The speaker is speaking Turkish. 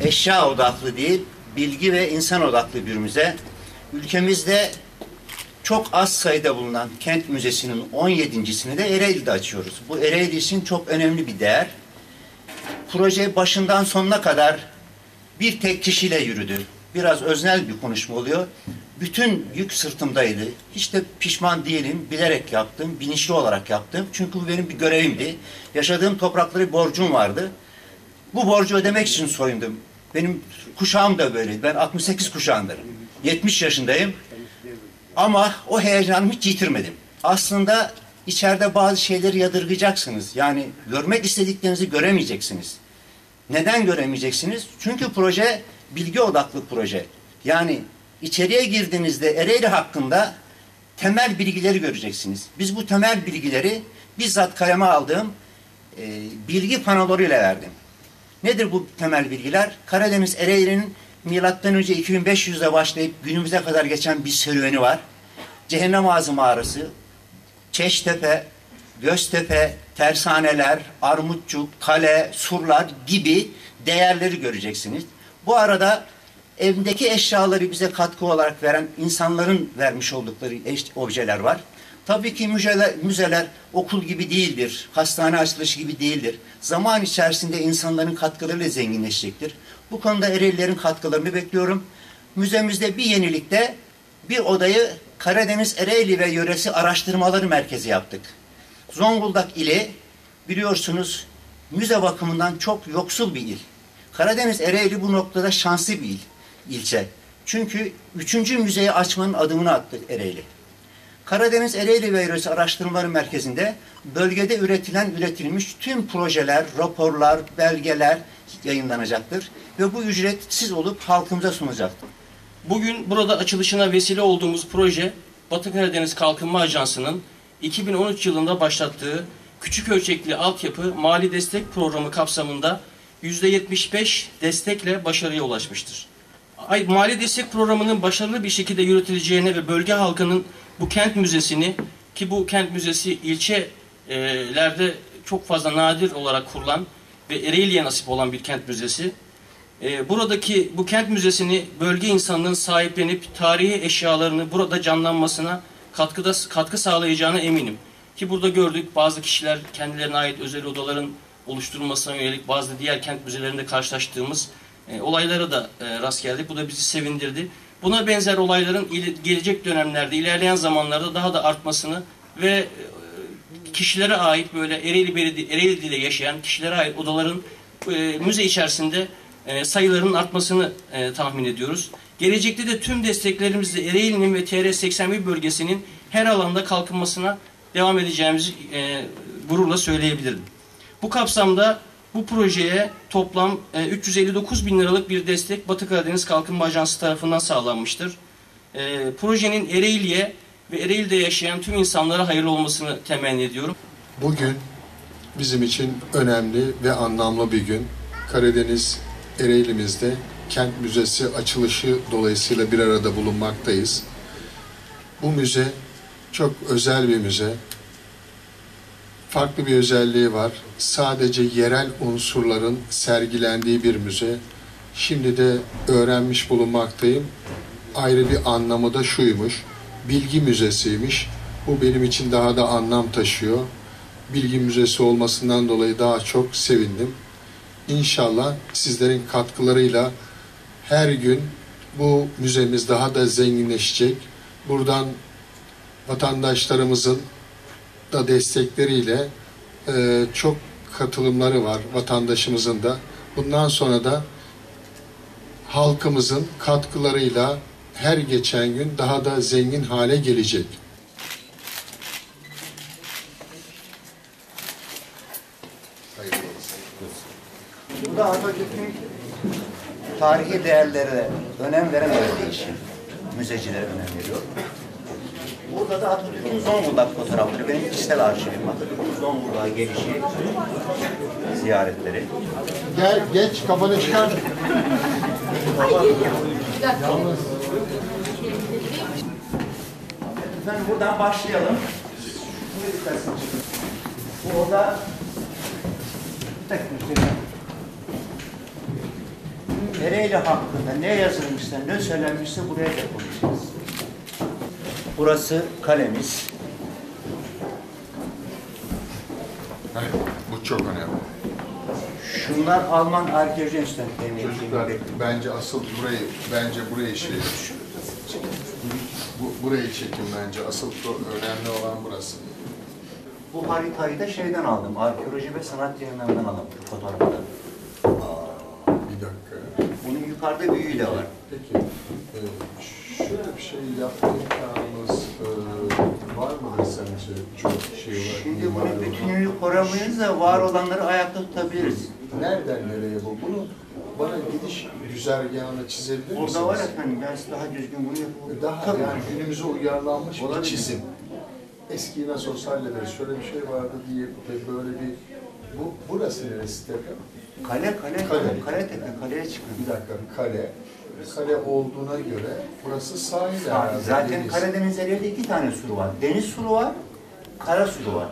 eşya odaklı değil, bilgi ve insan odaklı bir müze. Ülkemizde çok az sayıda bulunan kent müzesinin 17.sini de Ereğli'de açıyoruz. Bu Ereğli için çok önemli bir değer. Proje başından sonuna kadar bir tek kişiyle yürüdü. Biraz öznel bir konuşma oluyor. Bütün yük sırtımdaydı. Hiç de pişman değilim. Bilerek yaptım, bilinçli olarak yaptım. Çünkü bu benim bir görevimdi. Yaşadığım toprakları borcum vardı. Bu borcu ödemek için soyundum. Benim kuşağım da böyle. Ben 68 kuşağındayım. 70 yaşındayım. Ama o heyecanımı hiç yitirmedim. Aslında içeride bazı şeyleri yadırgayacaksınız. Yani görmek istediklerinizi göremeyeceksiniz. Neden göremeyeceksiniz? Çünkü proje bilgi odaklı proje. Yani içeriye girdiğinizde Ereğli hakkında temel bilgileri göreceksiniz. Biz bu temel bilgileri bizzat kaleme aldığım e, bilgi panolarıyla verdim. Nedir bu temel bilgiler? Karadeniz Ereğli'nin milattan önce 2500'de başlayıp günümüze kadar geçen bir serüveni var. Cehennem Ağzı Mağarası, Çeştepe, Göztepe, tersaneler, armutçuk, kale, surlar gibi değerleri göreceksiniz. Bu arada evdeki eşyaları bize katkı olarak veren insanların vermiş oldukları objeler var. Tabii ki müzeler, müzeler okul gibi değildir, hastane açılışı gibi değildir. Zaman içerisinde insanların katkılarıyla zenginleşecektir. Bu konuda Ereğlilerin katkılarını bekliyorum. Müzemizde bir yenilikte bir odayı Karadeniz Ereğli ve Yöresi Araştırmaları Merkezi yaptık. Zonguldak ili biliyorsunuz müze bakımından çok yoksul bir il. Karadeniz Ereğli bu noktada şanslı bir il, ilçe. Çünkü üçüncü müzeyi açmanın adımını attı Ereğli. Karadeniz Ereğli ve Yöresi Araştırmaları Merkezi'nde bölgede üretilen, üretilmiş tüm projeler, raporlar, belgeler yayınlanacaktır. Ve bu ücretsiz olup halkımıza sunulacaktır. Bugün burada açılışına vesile olduğumuz proje Batı Karadeniz Kalkınma Ajansı'nın 2013 yılında başlattığı küçük ölçekli altyapı mali destek programı kapsamında %75 destekle başarıya ulaşmıştır. Ay, mali destek programının başarılı bir şekilde yürütüleceğine ve bölge halkının bu kent müzesini ki bu kent müzesi ilçelerde çok fazla nadir olarak kurulan ve Ereğli'ye nasip olan bir kent müzesi e, buradaki bu kent müzesini bölge insanının sahiplenip tarihi eşyalarını burada canlanmasına katkıda katkı sağlayacağına eminim. Ki burada gördük bazı kişiler kendilerine ait özel odaların oluşturulmasına yönelik bazı diğer kent müzelerinde karşılaştığımız e, olaylara da e, rast geldik. Bu da bizi sevindirdi. Buna benzer olayların gelecek dönemlerde, ilerleyen zamanlarda daha da artmasını ve e, kişilere ait böyle Ereğli, Belediye, Ereğli'de yaşayan kişilere ait odaların e, müze içerisinde e, sayılarının artmasını tahmin ediyoruz. Gelecekte de tüm desteklerimizle Ereğli'nin ve TR81 bölgesinin her alanda kalkınmasına devam edeceğimizi e, gururla söyleyebilirim. Bu kapsamda bu projeye toplam e, 359 bin liralık bir destek Batı Karadeniz Kalkınma Ajansı tarafından sağlanmıştır. E, projenin Ereğli'ye ve Ereğli'de yaşayan tüm insanlara hayırlı olmasını temenni ediyorum. Bugün bizim için önemli ve anlamlı bir gün. Karadeniz Ereğli'mizde kent müzesi açılışı dolayısıyla bir arada bulunmaktayız. Bu müze çok özel bir müze. Farklı bir özelliği var. Sadece yerel unsurların sergilendiği bir müze. Şimdi de öğrenmiş bulunmaktayım. Ayrı bir anlamı da şuymuş. Bilgi müzesiymiş. Bu benim için daha da anlam taşıyor. Bilgi müzesi olmasından dolayı daha çok sevindim. İnşallah sizlerin katkılarıyla her gün bu müzemiz daha da zenginleşecek. Buradan vatandaşlarımızın da destekleriyle e, çok katılımları var vatandaşımızın da. Bundan sonra da halkımızın katkılarıyla her geçen gün daha da zengin hale gelecek. Burada Atatürk'ün tarihi değerlere önem veren öğretişi. Müzecilere önem veriyor. Burada da Atatürk'ün Zonguldak fotoğrafları. Benim kişisel arşivim Atatürk'ün Zonguldak'a gelişi, ziyaretleri. Gel geç kafanı çıkar. Efendim buradan başlayalım. Bu oda tek müze. Ereğli hakkında ne yazılmışsa, ne söylenmişse buraya depolayacağız. Burası kalemiz. Bu çok önemli. Şunlar Alman arkeoloji enstitüsünden temin Çocuklar bence asıl burayı bence burayı şey bu, burayı çekin bence. Asıl pro- önemli olan burası. Bu haritayı da şeyden aldım. Arkeoloji ve sanat yayınlarından aldım bu fotoğrafı da. Bir dakika. Bunun yukarıda büyüğü de var. Peki, e, şöyle bir şey yapma imkanımız e, var mıdır sence? Var. Şimdi bunu olan. bütünlüğü koramayız da var olanları ayakta tutabiliriz. Nereden nereye bu? Bunu bana gidiş güzergahını çizebilir misiniz? Burada var efendim, ben size daha düzgün bunu yapıp... Daha Tabii. yani günümüze uyarlanmış bir Olabilir. çizim. Eskiyi nasıl olsa hallederiz. Şöyle bir şey vardı diye ve böyle bir... Bu, burası neresi tepe? Kale, kale, Kale. kale, kale tepe, kaleye çıkın. Bir dakika, kale. Kale olduğuna göre burası sahil herhalde. Zaten deniz. Karadeniz Ereğli'de iki tane suru var. Deniz suru var, kara suru var.